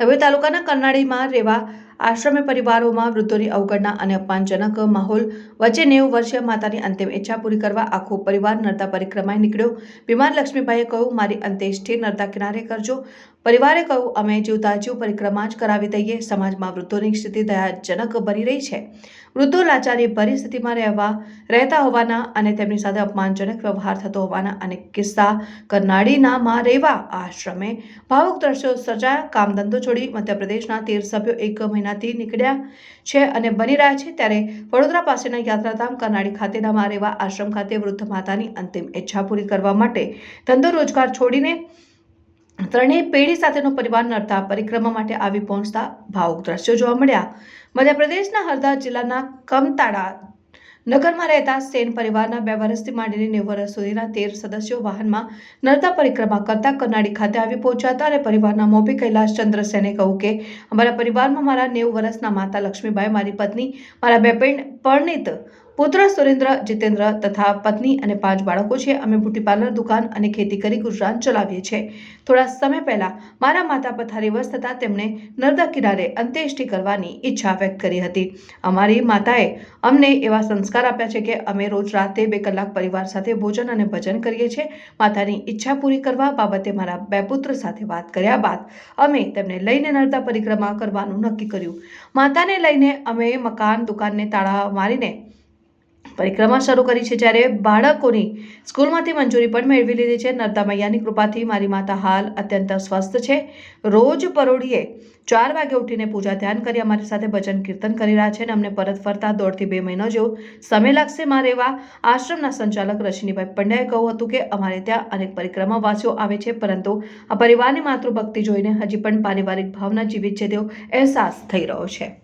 હવે તાલુકાના કરનાળીમાં રહેવા આશ્રમે પરિવારોમાં વૃદ્ધોની અવગણના અને અપમાનજનક માહોલ વચ્ચે નેવું વર્ષીય માતાની અંતિમ ઈચ્છા પૂરી કરવા આખો પરિવાર નર્તા પરિક્રમાએ નીકળ્યો. બીમાર લક્ષ્મીભાઈએ કહ્યું, મારી અંત્યેષ્ટિ નર્તા કિનારે કરજો. પરિવારે કહ્યું, અમે જીવતા જીવ પરિક્રમા જ કરાવી દઈએ. સમાજમાં વૃદ્ધોની સ્થિતિ દયાજનક બની રહી છે. વૃદ્ધો લાચારી ભરી સ્થિતિમાં રહેવા, રહેતા હોવાના અને તેમની સાથે અપમાનજનક વ્યવહાર થતો હોવાના અનેક કિસ્સા કરનાળીનામાં રહેવા આશ્રમે ભાવુક દ્રશ્યો સર્જાયા. કામ ધંધો છોડી મધ્યપ્રદેશના તેર સભ્યો એક મહિનાથી નીકળ્યા છે અને બની રહ્યા છે ત્યારે વડોદરા પાસેના યાત્રાધામ કરનાળી ખાતેના મારેવા આશ્રમ ખાતે વૃદ્ધ માતાની અંતિમ ઈચ્છા પૂરી કરવા માટે ધંધો રોજગાર છોડીને ત્રણેય પેઢી સાથેનો પરિવાર નડતા પરિક્રમા માટે આવી પહોંચતા ભાવુક દ્રશ્યો જોવા મળ્યા. મધ્યપ્રદેશના હરદા જિલ્લાના કમતાડા નગરમાં રહેતા સેન પરિવારના બે વર્ષથી માંડીને નેવ વર્ષ સુધીના તેર સદસ્યો વાહનમાં નર્મદા પરિક્રમા કરતા કરનાળી ખાતે આવી પહોંચ્યા હતા અને પરિવારના મોભી કૈલાશ ચંદ્ર સેને કહ્યું કે, અમારા પરિવારમાં મારા નેવ વર્ષના માતા લક્ષ્મીબાઈ, મારી પત્ની, મારા બે પરણિત પુત્ર સુરેન્દ્ર, જીતેન્દ્ર તથા પત્ની અને પાંચ બાળકો છે. અમે બ્યુટી પાર્લર દુકાન અને ખેતી કરી ગુજરાન ચલાવીએ છીએ. થોડા સમય પહેલા મારા માતા પથારીવશ થતાં તેમણે નર્મદા કિનારે અંત્યેષ્ટિ કરવાની ઈચ્છા વ્યક્ત કરી હતી. અમારી માતાએ અમને એવા સંસ્કાર આપ્યા છે કે અમે રોજ રાતે બે કલાક પરિવાર સાથે ભોજન અને ભજન કરીએ છીએ. માતાની ઈચ્છા પૂરી કરવા બાબતે મારા બે પુત્ર સાથે વાત કર્યા બાદ અમે તેમને લઈને નર્મદા પરિક્રમા કરવાનું નક્કી કર્યું. માતાને લઈને અમે મકાન દુકાનને તાળા મારીને પરિક્રમા શરૂ કરી છે જ્યારે બાળકોની સ્કૂલમાંથી મંજૂરી પણ મેળવી લીધી છે. નર્મદા મૈયાની કૃપાથી મારી માતા હાલ અત્યંત સ્વસ્થ છે. રોજ પરોઢીએ ચાર વાગે ઉઠીને પૂજા ધ્યાન કરી અમારી સાથે ભજન કીર્તન કરી રહ્યા છે અને અમને પરત ફરતા દોઢથી બે મહિનો જેવો સમય લાગશે. મારે એવા આશ્રમના સંચાલક રશિનીભાઈ પંડ્યાએ કહ્યું હતું કે અમારે ત્યાં અનેક પરિક્રમાવાસીઓ આવે છે, પરંતુ આ પરિવારની માતૃભક્તિ જોઈને હજી પણ પારિવારિક ભાવના જીવિત છે તેવો અહેસાસ થઈ રહ્યો છે.